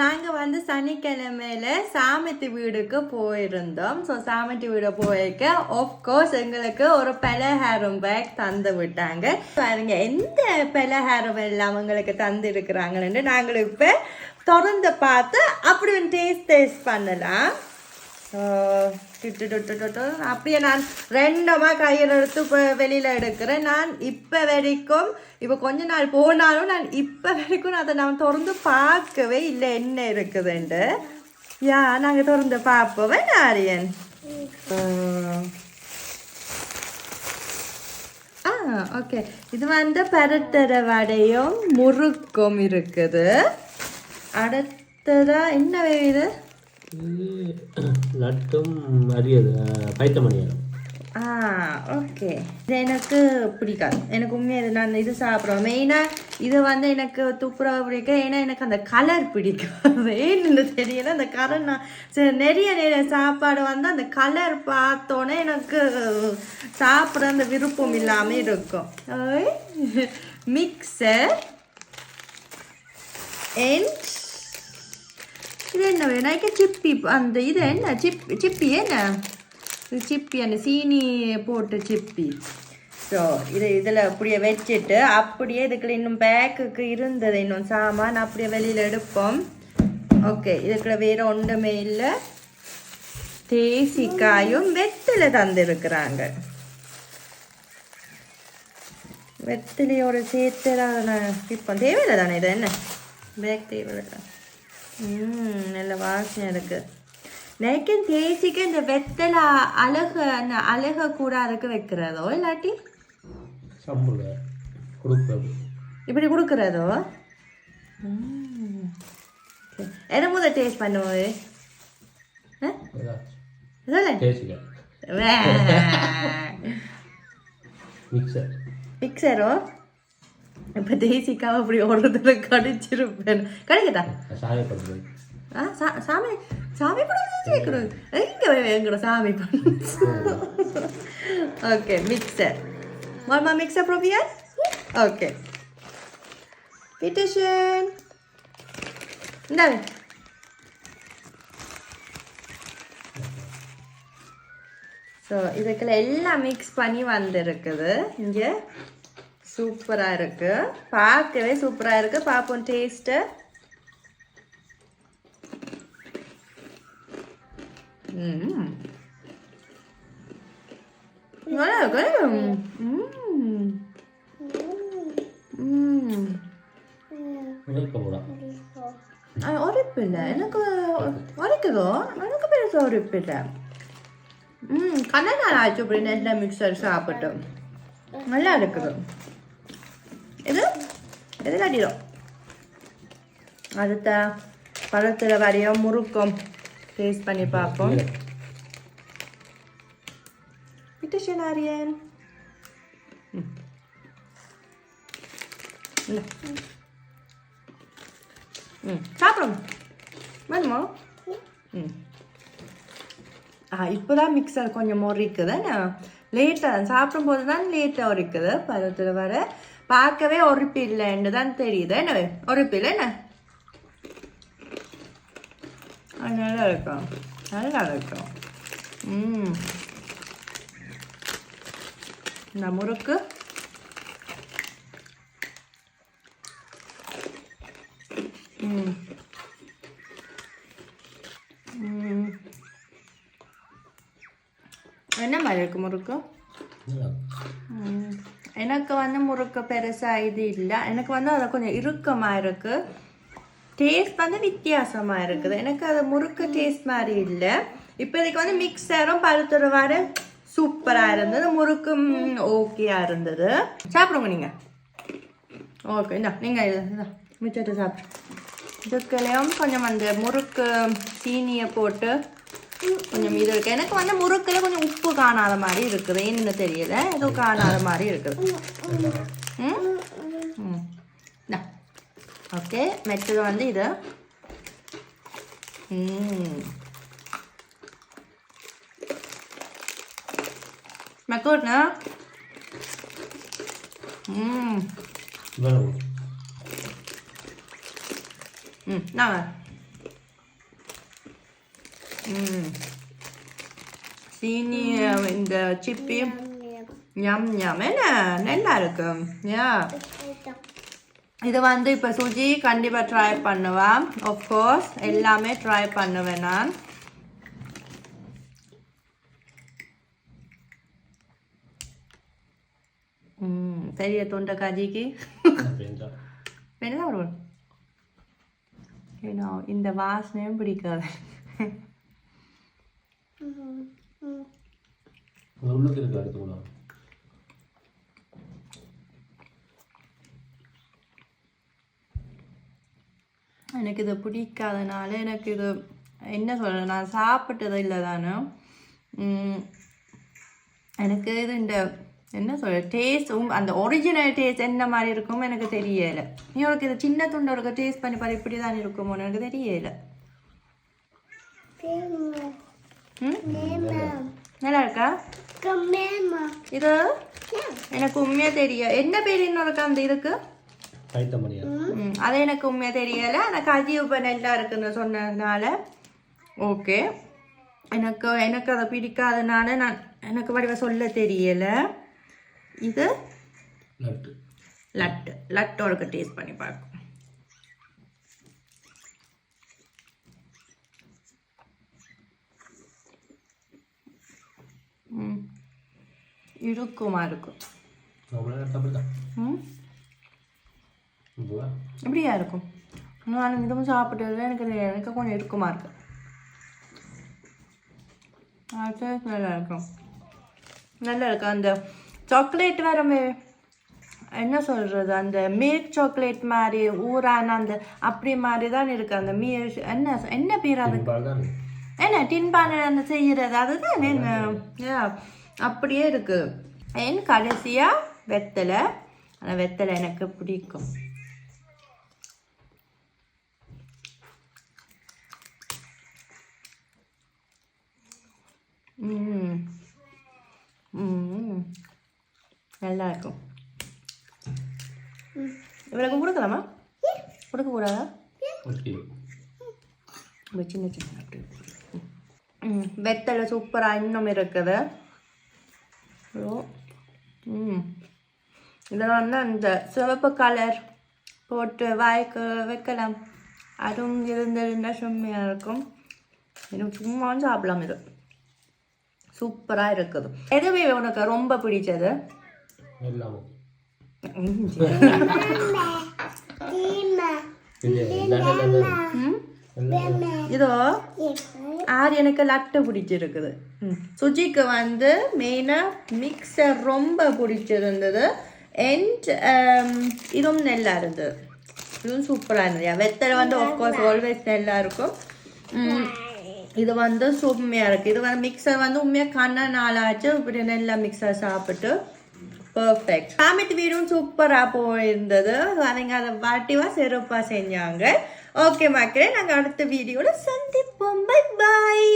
நாங்கள் வந்து சனிக்கிழமையில சாமத்தி வீடுக்கு போயிருந்தோம். ஸோ சாமத்தி வீடு போயிருக்க கோர்ஸ் எங்களுக்கு ஒரு பலஹாரம் பேக் தந்து விட்டாங்க. பாருங்க எந்த பலஹாரம் எல்லாம் அவங்களுக்கு தந்து இருக்கிறாங்கன்னு நாங்கள் இப்போ திறந்து பார்த்து அப்படி டேஸ்ட் டேஸ்ட் பண்ணலாம். அப்படியே நான் ரெண்டமாக கையில் எடுத்து இப்போ வெளியில் எடுக்கிறேன். நான் இப்போ வரைக்கும் இப்போ கொஞ்ச நாள் போனாலும் நான் இப்போ வரைக்கும் அதை நான் திறந்து பார்க்கவே இல்லை. என்ன இருக்குதுண்டு யா நாங்கள் திறந்து பார்ப்போவே ஆரியன் ஆ ஓகே. இது வந்து பரட்டர வடையும் முறுக்கும் இருக்குது. அடுத்ததாக என்ன இது இது? லட்டும் அரியது பைத்தமணியம் ஆ ஓகே. இது எனக்கு பிடிக்காது. எனக்கு உண்மையாக இது நான் இது சாப்பிடுவேன். மெயினாக இது வந்து எனக்கு துப்புரவு பிடிக்கும். ஏன்னா எனக்கு அந்த கலர் பிடிக்காது. ஏன்னு தெரியல. அந்த கலர் நான் சரி நிறைய நிறைய சாப்பாடு வந்து அந்த கலர் பார்த்தோன்னே எனக்கு சாப்பிட்ற அந்த விருப்பம் இல்லாமல் இருக்கும். மிக்சர் அண்ட் இது என்ன வேணாக்க சிப்பி அந்த இது என்ன சிப்பி சிப்பி என்ன இது சிப்பி அந்த சீனி போட்டு சிப்பி ஸோ இது இதில் அப்படியே வச்சுட்டு அப்படியே இதுக்குள்ள இன்னும் பேக்குக்கு இருந்தது இன்னும் சாமான் அப்படியே வெளியில் எடுப்போம் ஓகே இதுக்குள்ள வேறு ஒன்றுமே இல்லை தேசிக்காயும் வெத்தில தந்திருக்கிறாங்க வெத்திலையோட சேர்த்து நான் இப்போ தேவையில்லை தானே இது என்ன பேக் தேவையில்லை நல்ல வாசனை இருக்கு. எனக்கு தேசிக்கு இந்த வெத்தலை அழகு அந்த அழக கூட அதுக்கு வைக்கிறதோ இல்லாட்டி? இப்படி கொடுக்குறதோ. எதை முதல் டேஸ்ட் பண்ணுவோம் மிக்சரோ இப்போ தேசிக்காவை அப்படி தடவை கடிச்சிருப்பேன். கிடைக்குதா சாமி சாமி படம் எங்கே எங்கட சாமி படம்? ஓகே மிக்சர் மாமா மிக்சர் ப்ரோபியர் ஓகே பிட்டிஷன் இந்தாங்க ஸோ இதுக்குள்ள எல்லாம் மிக்ஸ் பண்ணி வந்திருக்குது. இங்கே. சூப்பராக இருக்கு. பார்க்கவே சூப்பராக இருக்கு. பார்ப்போம் டேஸ்ட்டு நல்லா இருக்கு. அது உரைப்பில்லை எனக்கு உரைக்குதோ எனக்கு பெருசாக உரைப்பில்லை ம் கண்ண நாள் ஆச்சு அப்படி. நெல்ல மிக்சர் சாப்பிட்டு. நல்லா இருக்குது. இது எதில் அடிடும் அடுத்த பழத்தில் வரையும் முறுக்கும் டேஸ்ட் பண்ணி பார்ப்போம் பிட்டிஷன் ஆரியன் ம். இந்தா. ம் சாப்பிடுங்க வேணுமா ம் ஆ இப்போ தான் மிக்சர் கொஞ்சம் முறிக்குது லேட்டாக சாப்பிடும்போது தான் லேட்டாக உரிக்குது பருவத்தில் வர பார்க்கவே உரிப்பு இல்லைன்னு தான் தெரியுது. என்ன உரிப்பு இல்லை என்ன நல்லா இருக்கும் நல்லா இருக்கும் ம். இந்த முறுக்கு. ம். என்ன மாதிரி இருக்கு முறுக்கு? ம். எனக்கு வந்து முறுக்கு பெருசாக இது இல்லை. எனக்கு வந்து அது கொஞ்சம் இறுக்கமாக இருக்கு. டேஸ்ட் வந்து வித்தியாசமாக இருக்குது. எனக்கு அது முறுக்கு டேஸ்ட் மாதிரி இல்லை. இப்போதைக்கு வந்து மிக்சரும் பழுத்துற வர சூப்பராக இருந்தது. முறுக்கும் ஓகேயா இருந்தது. சாப்பிடுங்க நீங்கள் ஓகே இந்தா நீங்கள் மிச்சத்தை சாப்பிடு. இதுக்குள்ளேயும் கொஞ்சம் அந்த முறுக்கு சீனியை போட்டு கொஞ்சம் இது இருக்கு. எனக்கு வந்து முறுக்குல கொஞ்சம் உப்பு காணாத மாதிரி இருக்குது. என்னன்னு தெரியல? ஏதோ காணாத மாதிரி இருக்குது. ஓகே. மெத்தது வந்து இது. ம். மெக்கோட்னா? ம். ம். நான் சீனி இந்த சிப்பி ஞம் ஞம் என்ன நல்லா இருக்கும் யா இது வந்து இப்போ சுஜி கண்டிப்பாக ட்ரை பண்ணுவான் கோர்ஸ் எல்லாமே ட்ரை பண்ணுவேன் நான் ம் பெரிய தொண்டை காஜிக்கு வருவோம் ஏன்னா இந்த வாசனையும் பிடிக்காது உள்ளுக்கு இருக்கு அடுத்து எனக்கு இது பிடிக்காதனால எனக்கு இது என்ன சொல்கிறது நான் சாப்பிட்டது இல்லை தானே. எனக்கு இது இந்த என்ன சொல்ற டேஸ்ட் அந்த ஒரிஜினல் டேஸ்ட் என்ன மாதிரி இருக்கும் எனக்கு தெரியலை. நீ உனக்கு இது சின்ன துண்டு உனக்கு டேஸ்ட் பண்ணி பாரு இப்படி தான் இருக்குமோ எனக்கு தெரியலை. நல்லா இருக்கா இது? எனக்கு உண்மையாக தெரிய என்ன பேர் இன்னொருக்கு அந்த இதுக்கு? அது எனக்கு உண்மையாக தெரியலை. ஆனால் கஜி இப்போ நல்லா இருக்குன்னு சொன்னதுனால. ஓகே. எனக்கு எனக்கு அதை பிடிக்காதனால நான் எனக்கு வடிவ சொல்ல தெரியலை. இது? லட்டு. லட்டு. லட்டோட டேஸ்ட் பண்ணி பார்க்கும் இருக்குமா. இருக்கும்? எப்படியா இருக்கும் நான் இதுவும் சாப்பிட்டது எனக்கு. எனக்கு கொஞ்சம் இருக்குமா இருக்கு. அது நல்லா இருக்கும். நல்லா இருக்கு. அந்த சாக்லேட் வேற மே- என்ன சொல்றது? அந்த மில்க் சாக்லேட் மாதிரி ஊரான அந்த அப்படி மாதிரி தான் இருக்கு. அந்த மீ என்ன என்ன பேர் அது? பால் தான் என்ன டின்பானை அந்த செய்யறது அதுதான் என்ன? அப்படியே இருக்கு. என் கடைசியா வெத்தலை. அந்த வெத்தலை எனக்கு பிடிக்கும். ம் ம் நல்லா இருக்கும். இவளுக்கு கொடுக்கலாமா? கொடுக்க கூடாதா சின்ன சின்ன அப்படி வெத்தலை சூப்பராக இன்னும் இருக்குது. ஓ ம். இதில் வந்து அந்த சிவப்பு கலர் போட்டு வாய்க்கு வைக்கலாம். அதுவும் இருந்திருந்தா செம்மையாக இருக்கும். எனக்கு சும்மாவும் சாப்பிடலாம் இது. சூப்பராக இருக்குது. எதுவே உனக்கு ரொம்ப பிடிச்சது? எல்லாம். ம், இதோ ஆறு எனக்கு லட்டு பிடிச்சிருக்குது. சுஜிக்கு வந்து மெயினாக மிக்சர் ரொம்ப பிடிச்சிருந்தது. அண்ட் um, இதுவும் நல்லா இருந்தது. இதுவும் சூப்பராக இருந்தது. வெத்தலை வந்து ஆஃப்கோர்ஸ் ஆல்வேஸ் நல்லா இருக்கும். இது வந்து சும்மையாக இருக்குது இது வந்து மிக்சர் வந்து உண்மையாக கண்ண நாளாச்சு. இப்படி நல்லா மிக்சர் சாப்பிட்டு பர்ஃபெக்ட் ஃபேமிலி வீடும் சூப்பராக போயிருந்தது. அவங்க அதை வாட்டிவா சிறப்பாக செஞ்சாங்க. ஓகே மக்களே நாங்கள் அடுத்த வீடியோவில் சந்திப்போம். Bye bye